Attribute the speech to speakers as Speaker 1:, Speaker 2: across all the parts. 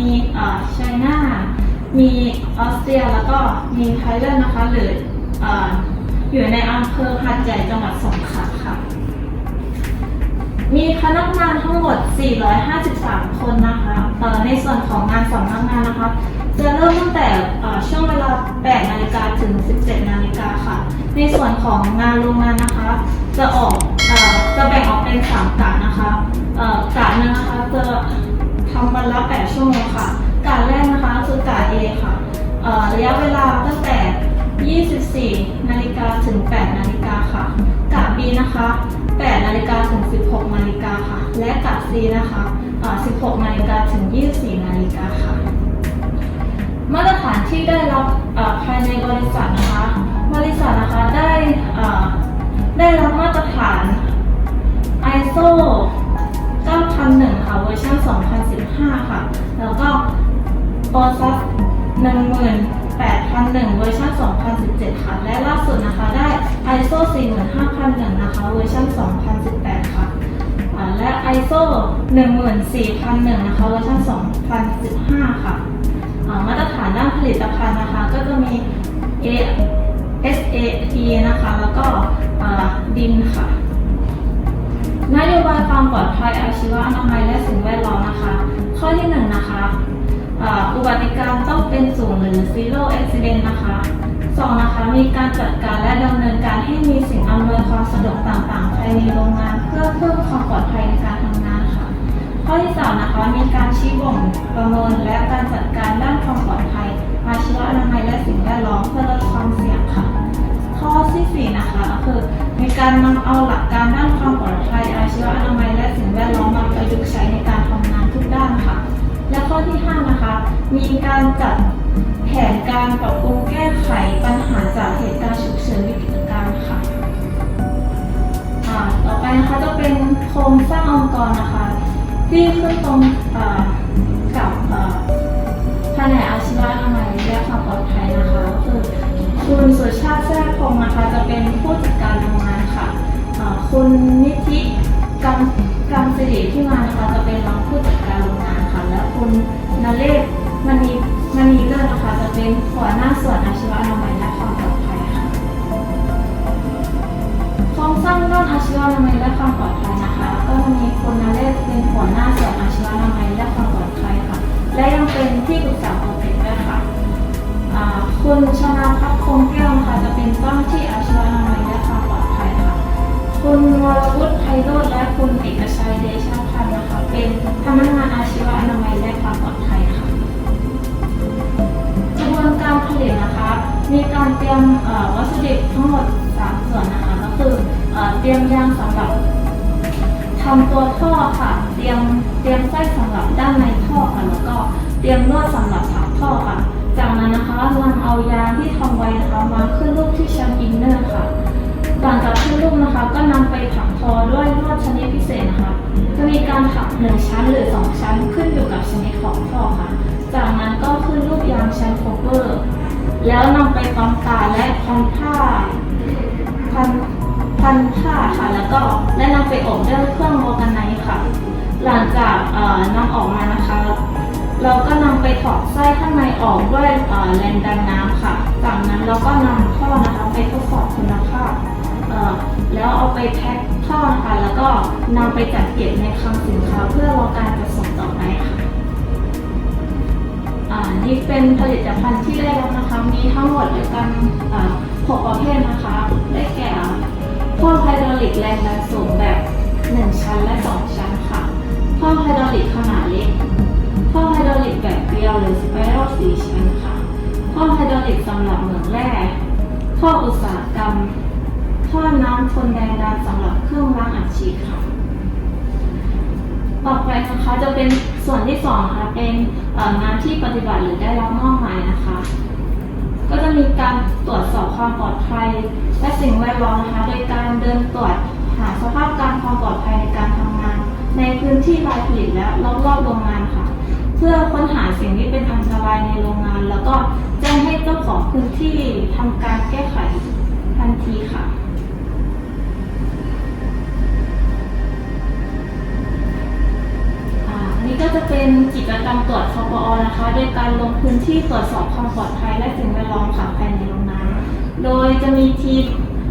Speaker 1: มีไชน่า มีออสเตรีย แล้วก็มีไทยแลนด์นะคะ หรืออ่ออยู่ในอำเภอหาดใหญ่จังหวัดสงขลาค่ะ มีพนักงานทั้งหมด 453 คนนะคะเอ่อในส่วนของงานสำนักงานนะคะ จะเริ่มตั้งแต่อ่อช่วงเวลา 8 นาฬิกาถึง 17 นาฬิกาค่ะ ในส่วนของงานโรงงานนะคะ จะออกอ่อจะแบ่งออกเป็น 3กะนะคะเอ่อกะนึงนะคะจะ ทำวันละ8ชั่วโมงค่ะกะแรกนะคะคือกะ A ค่ะเอ่อระยะเวลาตั้งแต่ 24 นาฬิกาถึง 8 นาฬิกาค่ะกะ B นะคะ 8 นาฬิกาถึง 16 นาฬิกาค่ะ และกะ C นะคะเอ่อ16 นาฬิกาถึง 24 นาฬิกาค่ะ มาตรฐานที่ได้รับภายในบริษัทนะคะ บริษัทนะคะได้เอ่อได้รับมาตรฐาน ISO 9001ค่ะเวอร์ชัน2015 ค่ะ แล้วก็ OSAS 18001 เวอร์ชัน2017 ค่ะ และล่าสุดนะคะได้ ISO 45001 นะคะ เวอร์ชัน2018 ค่ะ และ ISO 14001 นะคะ เวอร์ชัน2015 ค่ะ มาตรฐานด้านผลิตภัณฑ์นะคะ ก็จะมี A SAT นะคะ แล้วก็ดินค่ะ นโยบายความปลอดภัยอาชีวะอนามัยและสิ่งแวดล้อมนะคะ ข้อที่หนึ่งนะคะอุบัติการต้องเป็นศูนย์หรือ zero accident นะคะสองนะคะ มีการจัดการและดำเนินการให้มีสิ่งอำนวยความสะดวกต่างๆภายในโรงงานเพื่อเพิ่มความปลอดภัยในการทำงานค่ะ ข้อที่สามนะคะ มีการชี้บ่งประเมินและการจัดการด้านความปลอดภัยอาชีวะอนามัยและสิ่งแวดล้อมเพื่อลดความเสี่ยงค่ะ ข้อที่สี่นะคะก็คือมีการนำเอาหลักการด้านความปลอดภัยอาชีวะอนามัยและสิ่งแวดล้อมมาประยุกต์ใช้ในการทำงานทุกด้านค่ะ และข้อที่ห้านะคะมีการจัดแผนการปรับปรุงแก้ไขปัญหาจากเหตุการณ์ฉุกเฉินวิกฤตการณ์ค่ะต่อไปนะคะจะเป็นโครงสร้างองค์กรนะคะ ที่ขึ้นตรง สุชาติแท้พงศ์นะคะจะเป็นผู้จัดการโรงงานค่ะอ่าคุณนิธิกำกำสิริที่มานะคะจะเป็นรองผู้จัดการโรงงานค่ะ และคุณนเรศมณีมณีเลิศนะคะจะเป็นหัวหน้าส่วนอาชีวะอนามัยและความปลอดภัยค่ะโครงสร้างด้านอาชีวะอนามัยและความปลอดภัยนะคะ ก็มีคุณนเรศเป็นหัวหน้าส่วนอาชีวะอนามัยและความปลอดภัยค่ะ และยังเป็นที่ปรึกษาโปร คุณชนาพัฒน์คงแก้วนะคะจะเป็นเจ้าหน้าที่อาชีวอนามัยและความปลอดภัยค่ะ คุณวรวุฒิไพโรจน์และคุณเอกชัยเดชพันธ์นะคะ เป็นพนักงานอาชีวอนามัยและความปลอดภัยค่ะกระบวนการผลิตนะคะ มีการเตรียมวัตถุทั้งหมด 3 ส่วนนะคะก็คือเตรียมยางสำหรับทำตัวท่อค่ะ เตรียมเตรียมไส้สำหรับด้านในท่อค่ะ แล้วก็เตรียมลวดสำหรับถักท่อค่ะ จากนั้นนะคะนำเอายางที่ทำไว้นะคะมาขึ้นรูปที่ชั้นอินเนอร์ค่ะ หลังจากขึ้นรูปนะคะ ก็นำไปถักทอด้วยลวดชนิดพิเศษนะคะ จะมีการถักหนึ่งชั้นหรือสองชั้นขึ้นอยู่กับชนิดของท่อค่ะ จากนั้นก็ขึ้นรูปยางชั้นโคเวอร์แล้วนำไปปั๊มตาและพันผ้าพันพันผ้าค่ะ แล้วก็และนำไปอบด้วยเครื่องโมกันไนค่ะ หลังจากเอ่อนำออกมานะคะ เราก็นำไปถอดไส้ข้างในออกด้วยแรงดันน้ำค่ะ จากนั้นเราก็นำท่อนะคะไปทดสอบคุณภาพแล้วเอาไปแพ็คท่อนะคะแล้วก็นำไปจัดเก็บในคลังสินค้าเพื่อรอการจัดส่งต่อไปค่ะอ่านี่เป็นผลิตภัณฑ์ที่ได้รับนะคะมีทั้งหมดด้วยกันหกประเภทนะคะ ได้แก่ท่อไฮดรอลิกแรงดันสูงแบบ 1 ชั้นและ 2 ชั้นค่ะท่อไฮดรอลิกขนาดเล็ก ท่อไฮดรอลิกแบบเกลียวหรือสไปรัลสีชั้นค่ะท่อไฮดรอลิกสำหรับเหมืองแร่ท่ออุตสาหกรรมท่อน้ำทนแรงดันสำหรับเครื่องล้างอัดฉีดค่ะต่อไปนะคะจะเป็นส่วนที่สองนะคะเป็นงานที่ปฏิบัติหรือได้รับมอบหมายนะคะ ก็จะมีการตรวจสอบความปลอดภัย และสิ่งแวดล้อมนะคะโดยการเดินตรวจหาสภาพการความปลอดภัยในการทำงาน ในพื้นที่รายผลิตและรอบๆโรงงานค่ะ พื่อค้นหาสิ่งที่เป็นอันตรายในโรงงาน แล้วก็แจ้งให้เจ้าของพื้นที่ทำการแก้ไขทันทีค่ะอ่าอันนี้ก็จะเป็นกิจกรรมตรวจคปอนะคะ โดยการลงพื้นที่ตรวจสอบความปลอดภัยและสิ่งแวดล้อมค่ะภายในโรงงาน โดยจะมีทีม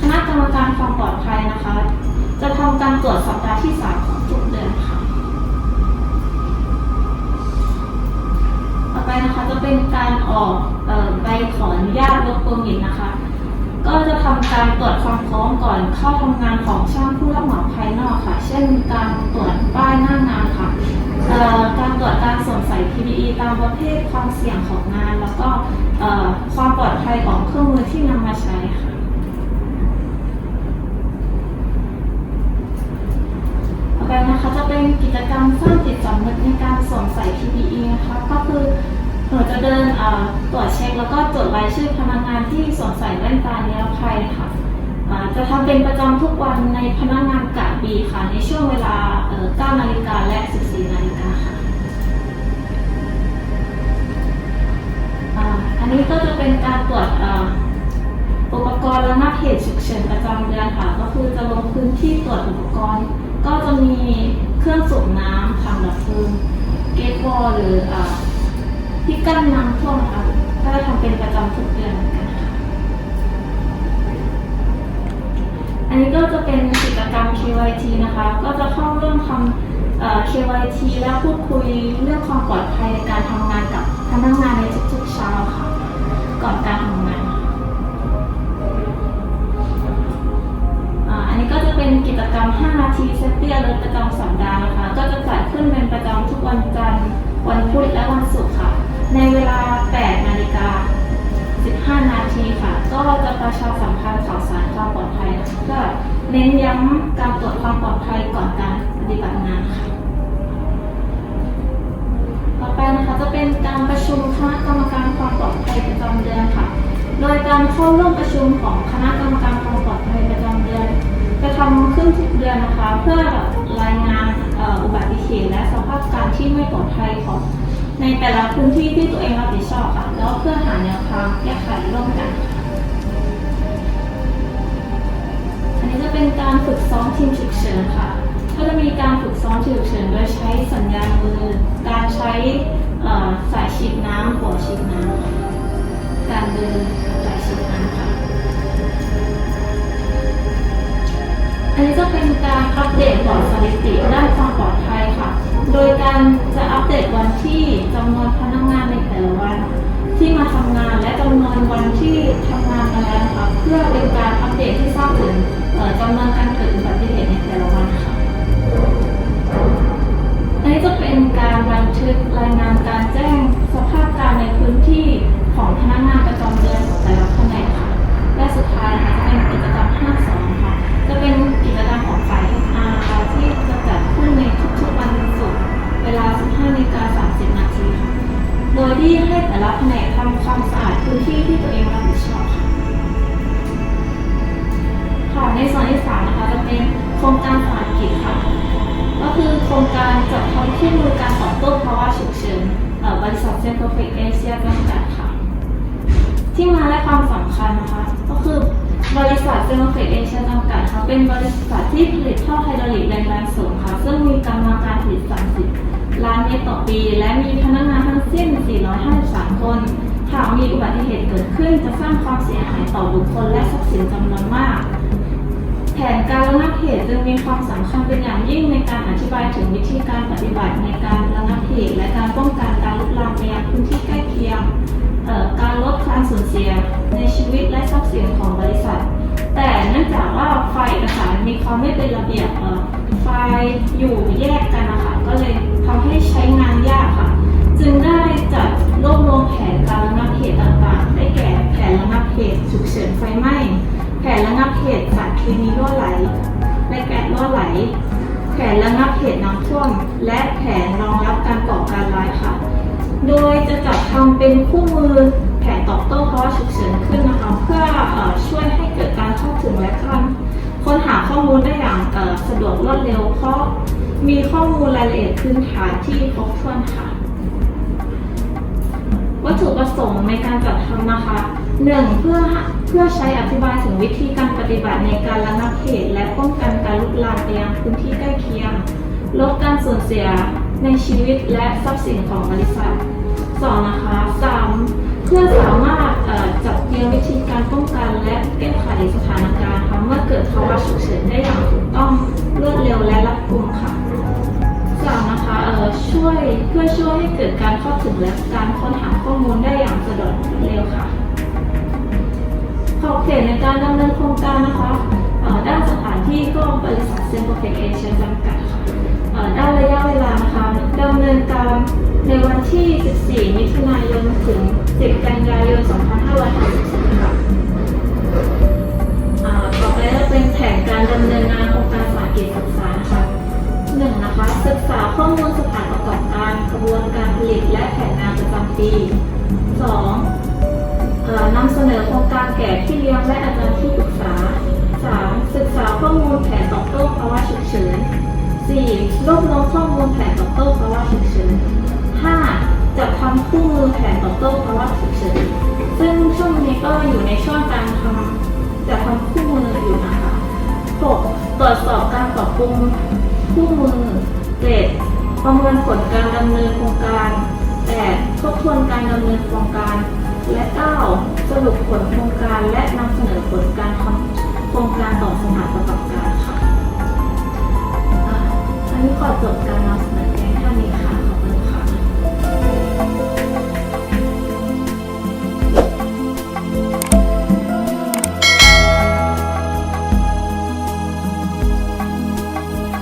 Speaker 1: คณะกรรมการความปลอดภัยนะคะ จะทำการตรวจสัปดาห์ที่สามของทุก ไปนะคะจะเป็นการออกออใบขออนุญาตรถเปอร์มิทนะคะ ก็จะทำการตรวจความพร้อมก่อนเข้าทำงานของช่างผู้รับเหมาภายนอกค่ะ เช่น การตรวจป้ายหน้างานค่ะการตรวจการสวมใส่ PPE ตามประเภทความเสี่ยงของงาน แล้วก็ความปลอดภัยของเครื่องมือที่นำมาใช้ค่ะต่อไปนะคะจะเป็นกิจกรรมสร้างจิตสำนึกในการสวมใส่ PPE นะคะก็คือ หนูจะเดินตรวจเช็คแล้วก็จดรายชื่อพนักงานที่สวมใส่แว่นตานิรภัยค่ะจะทำเป็นประจำทุกวันในพนักงานกะบีค่ะ ในช่วงเวลา9นาฬิกาและ 14นาฬิกาค่ะอันนี้ก็จะเป็นการตรวจอุปกรณ์ระงับเหตุฉุกเฉินประจำเดือนค่ะ ก็คือจะลงพื้นที่ตรวจอุปกรณ์ ก็จะมีเครื่องสูบน้ำถังดับเพลิงเกตบอลหรืออ ที่กั้นน้ำท่วมนะคะก็จะทำเป็นประจำทุกเดือนเหมือนกันค่ะอันนี้ก็จะเป็นกิจกรรม KYT นะคะ ก็จะเข้าร่วมทำ KYT และพูดคุยเรื่องความปลอดภัยในการทำงานกับ เน้นย้ำการตรวจความปลอดภัยก่อนการปฏิบัติงานค่ะ ต่อไปนะคะจะเป็นการประชุมคณะกรรมการความปลอดภัยประจำเดือนค่ะ โดยการเข้าร่วมประชุมของคณะกรรมการความปลอดภัยประจำเดือน จะทำขึ้นทุกเดือนนะคะ เพื่อรายงานอุบัติเหตุและสภาพการที่ไม่ปลอดภัยของในแต่ละพื้นที่ที่ตัวเองรับผิดชอบค่ะ แล้วเพื่อหาแนวทางแก้ไขร่วมกันค่ะ เป็นการฝึกซ้อมทีมฉุกเฉินค่ะ ก็จะมีการฝึกซ้อมทีมฉุกเฉินโดยใช้สัญญาณมือ การใช้สายฉีดน้ำหัวฉีดน้ำการเดินสายฉีดน้ำค่ะ อันนี้จะเป็นการอัปเดตบอร์ดสถิติด้านความปลอดภัยค่ะ โดยการจะอัปเดตวันที่จำนวนพนักงานในแต่ละวันที่มาทำงานและจำนวนวันที่ทำงานมาแล้วค่ะเพื่อเป็นการอัปเดตที่ทราบถึงเอ่อ จำนวนการเกิดอุบัติเหตุในแต่ละวันค่ะนี่จะเป็นการบันทึกามนโครงการสาหกิจค่ะ ก็คือโครงการจัดทำคู่มือการตอบโต้ภาวะฉุกเฉินบริษัทเซนโ r ร f ฟ c เอเชียจำกัดค่ะ ที่มาและความสำคัญนะคะ ก็คือบริษัทเซนโ r ร f ฟ c เอเชียจำกัดค่ะเป็นบริษัทที่ผลิตท่อไฮดรอลิกแรงดันสูงค่ะ ซึ่งมีกำลังการผลิต 30 ล้านเมตรต่อปี และมีพนักงานทั้งสิ้น 453 คนหากมีอุบัติเหตุเกิดขึ้นจะสร้างความเสียหายต่อบุคคลและทรัพย์สินจำนวนมาก ผนการระงับเหตุจึงมีความสำคัญเป็นอย่างยิ่งในการอธิบายถึงวิธีการปฏิบัติในการระงับเหตุและการป้องกันการลุกลามไปยังพื้นที่ใกล้เคียงการลดการสูญเสียในชีวิตและทรัพย์สินของบริษัท แต่เนื่องจากว่าไฟเอกสารมีความไม่เป็นระเบียบไฟอยู่แยกกันนะคะก็เลยทำให้ใช้งานยากค่ะ จึงได้จัดรวบรวมแผนการระงับเหตุต่างๆ ได้แก่แผนระงับเหตุฉุกเฉินไฟไหม้แผนระงับเหตุส รเคมีรั่วไหล และแก๊สรั่วไหล แผนระงับเหตุน้ำท่วม และแผนรองรับการก่อการร้ายค่ะ โดยจะจัดทำเป็นคู่มือแผนตอบโต้ภาวะฉุกเฉินขึ้นนะคะ เพื่ออช่วยให้เกิดการเข้าถึงและการค้นหาข้อมูลได้อย่างสะดวกรวดเร็ว เพราะมีข้อมูลรายละเอียดพื้นฐานที่ครบถ้วนค่ะ วัตถุประสงค์ในการจัดทำนะคะหนึ่งเพื่อ เพื่อใช้อธิบายถึงวิธีการปฏิบัติในการระงับเหตุและป้องกันการลุกลามไปยังพื้นที่ใกล้เคียง ลดการสูญเสียในชีวิตและทรัพย์สินของบริษัทสองนะคะสามเพื่อสามารถจัดเตรียมวิธีการป้องกันและแก้ไขสถานการณ์ค่ะเมื่อเกิดภาวะฉุกเฉินได้อย่างถูกต้องรวดเร็วและรัดกุมค่ะสามนะคะเอ่อช่วยเพื่อช่วยให้เกิดการเข้าถึงและการค้นหาข้อมูลได้อย่างสะดวกรวดเร็วค่ะ ขอบเขตในการดำเนินโครงการนะคะด้านสถานที่ก็บริษัทเซนโปรเทคเอเชียจำกัดค่ะด้านระยะเวลานะคะดำเนินการในวันที่ 14 มิถุนายน ถึง 10 กันยายน 2563 รวบรวมข้อมูลแผนตอบโต้ภาวะฉุกเฉิน 5. จัดทำคู่มือแผนตอบโต้ภาวะฉุกเฉิน ซึ่งช่วงนี้ก็อยู่ในช่วงการทำจัดทำคู่มืออยู่นะคะ 6. ตรวจสอบการปรับปรุงคู่มือ 7. ประเมินผลการดำเนินโครงการ 8. ทบทวนการดำเนินโครงการ และ 9. สรุปผลโครงการและนำเสนอผลการทำโครงการต่อสถานประกอบการค่ะ นี้ขอจบการนำเสนอ